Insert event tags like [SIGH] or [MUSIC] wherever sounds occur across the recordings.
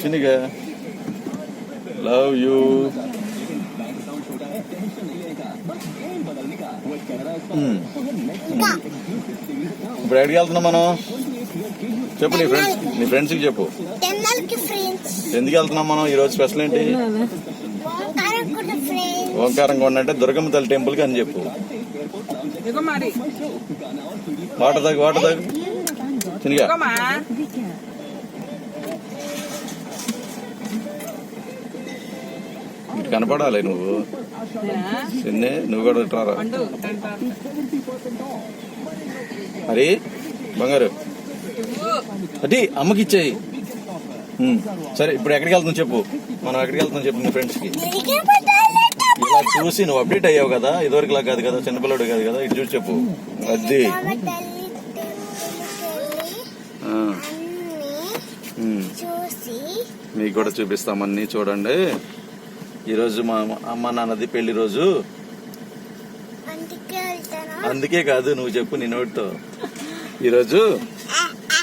చిన్నగా love you ఇప్పుడు ఎక్కడికి వెళ్తున్నాం మనం? చెప్పు నీ ఫ్రెండ్స్ నీ ఫ్రెండ్స్కి చెప్పు. టెన్నల్కి ఫ్రెండ్స్ ఎందుకు వెళ్తున్నాం మనం? ఈరోజు స్పెషల్ ఏంటి? ఫ్రెండ్స్ ఓంకారం కొండ అంటే దుర్గమ్మ తల్లి టెంపుల్కి అని చెప్పు. వాటర్ తాగు వాటర్ తాగు. చిన్నగా. ఇటు కనపడాలి నువ్వు. చిన్నే నువ్వు కూడా ఇటు రారా పండు తింటాను. మరి బంగారు. అది అమ్మకి ఇచ్చేయి సరే ఇప్పుడు ఎక్కడికి వెళ్తున్నావు చెప్పు. మనం ఎక్కడికి వెళ్తున్నాం చెప్పు నీ ఫ్రెండ్స్కి. తిరిగి పెట్టాలి ఇలా చూసి నువ్వు అప్డేట్ అయ్యావు కదా ఇదివరకు ఇలా కాదు కదా చిన్నపిల్లడు కాదు కదా ఇటు చూసి చెప్పు. అది. మీకు కూడా చూపిస్తామన్నీ చూడండి. ఈరోజు మా అమ్మ నాన్నది పెళ్ళి రోజు. అందుకే కాదు నువ్వు చెప్పు నీ నోటితో. ఈరోజు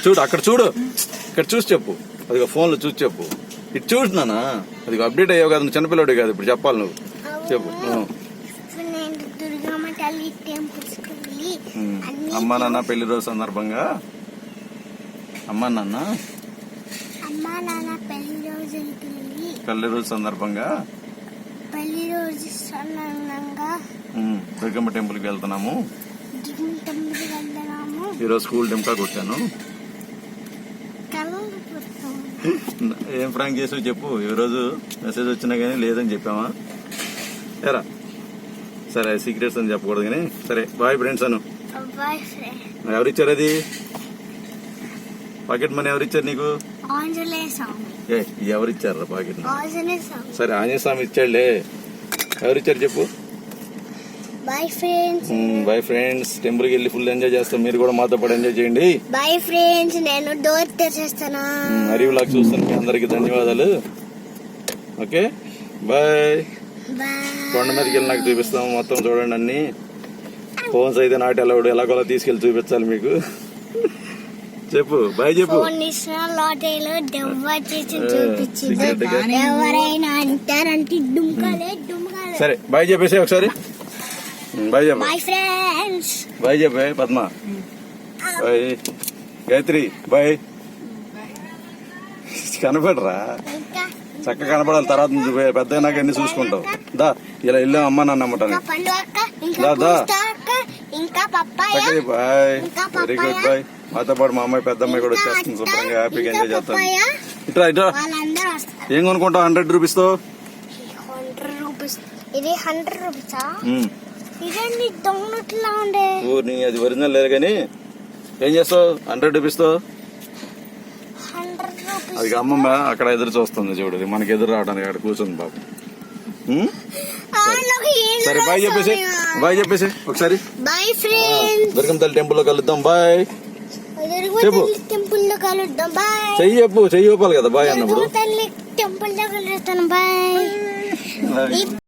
చూడు అక్కడ చూడు. ఇక్కడ చూసి చెప్పు. అదిగో ఫోన్లో చూసి చెప్పు. ఇటు చూసినానా అది అప్డేట్ అయ్యావు కదా నువ్వు చిన్నపిల్లడు కాదు ఇప్పుడు చెప్పాలి నువ్వు. చెప్పు. అమ్మ నాన్న పెళ్ళి రోజు సందర్భంగా? అమ్మ నాన్న? పెళ్ళి రోజు సందర్భంగా పెళ్ళి రోజు సన్నంగా ఉమ్, దుర్గమ్మ దుర్గమ్మ టెంపుల్కి వెళ్తున్నాము. ఈరోజు స్కూల్ డెంకా కొట్టాను [LAUGHS] ఏం ఫ్రాంక్ చేసావు చెప్పు. ఈరోజు మెసేజ్ వచ్చినా కానీ లేదని చెప్పామా? ఎరా సరే సీక్రెట్స్ అని చెప్పకూడదు కానీ సరే బాయ్ ఫ్రెండ్స్ అను. ఎవరిచ్చారు అది? పాకెట్ మనీ ఎవరిచ్చారు నీకు? ఆంజనేయ స్వామి. ఏ ఎవరిచ్చారు పాకెట్ ఆంజనేయ స్వామి. సరే ఆంజనేయ స్వామి ఇచ్చాడులే. ఎవరిచ్చారు చెప్పు? బాయ్ ఫ్రెండ్స్ బాయ్ ఫ్రెండ్స్ టెంపుల్కి వెళ్ళి ఫుల్ ఎంజాయ్ చేస్తాం. మీరు కూడా మాతో పాటు ఎంజాయ్ చేయండి. బాయ్ ఫ్రెండ్స్ నేను డోర్ తెచ్చేస్తాను? మరి వ్లాగ్ చూస్తాను మీ అందరికి. ధన్యవాదాలు. ఓకే? బాయ్ కొండ మీదకి వెళ్ళి నాకు చూపిస్తాం. మొత్తం చూడండి అన్ని. ఫోన్స్ అయితే నాటి అలవాడు ఎలాగోలా తీసుకెళ్ళి చూపించాలి మీకు. చెప్పు బాయ్ చెప్పు. లాటరీలో దెవ్వ చేసి ఏ, చూపించింది. secret గా. ఎవరైనా అంటారంటే డుమ్కాలే డుమ్కాలే. సరే బాయ్ చెప్పేసి ఒకసారి. బాయ్ చెప్పు. Bye friends. బాయ్ చెప్పే పద్మ. బాయ్. గాయత్రి బాయ్. కనపడరా? చక్కగా కనపడాలి తర్వాత పెద్ద అయినాక అన్ని చూసుకుంటావు. దా ఇలా వెళ్ళాం అమ్మ నాన్న అమ్మటానికి దా, దా. ఇంకా పప్పాయ? ఇంకా వెరీ గుడ్. బాయ్. మాతో పాటు మా అమ్మాయి పెద్ద అమ్మాయి కూడా వచ్చేస్తుంది. శుభ్రంగా హ్యాపీగా ఎంజాయ్ చేస్తాను. ఇట్రా ఇట్రా. ఏం కొనుక్కుంటావు? హండ్రెడ్ రూపీస్తో? హండ్రెడ్ రూపీస్ ఇది హండ్రెడ్ రూపీసా ఉమ్. ఇదండి దొంగట్లా ఉండే? ఊరిని అది ఒరిజినల్ లేదు కానీ ఏం చేస్తావు? హండ్రెడ్ రూపీస్తో? అది అమ్మమ్మ అక్కడ ఎదురు చూస్తుంది చూడు. మనకి ఎదురు రావడానికి అక్కడ కూర్చుంది బాబు సరే బాయ్ చెప్పేసి. బాయ్ చెప్పేసి. ఒకసారి. బాయ్ ఫ్రెండ్స్ దుర్గం తల్లి టెంపుల్లో కలుద్దాం. బాయ్ చెప్పు. టెంపుల్లో కలుద్దాం. బాయ్ చెయ్యి చెప్పు చెయ్యి చెప్పాలి కదా. బాయ్ అన్నప్పుడు. టెంపుల్లో కలుస్తాను. బాయ్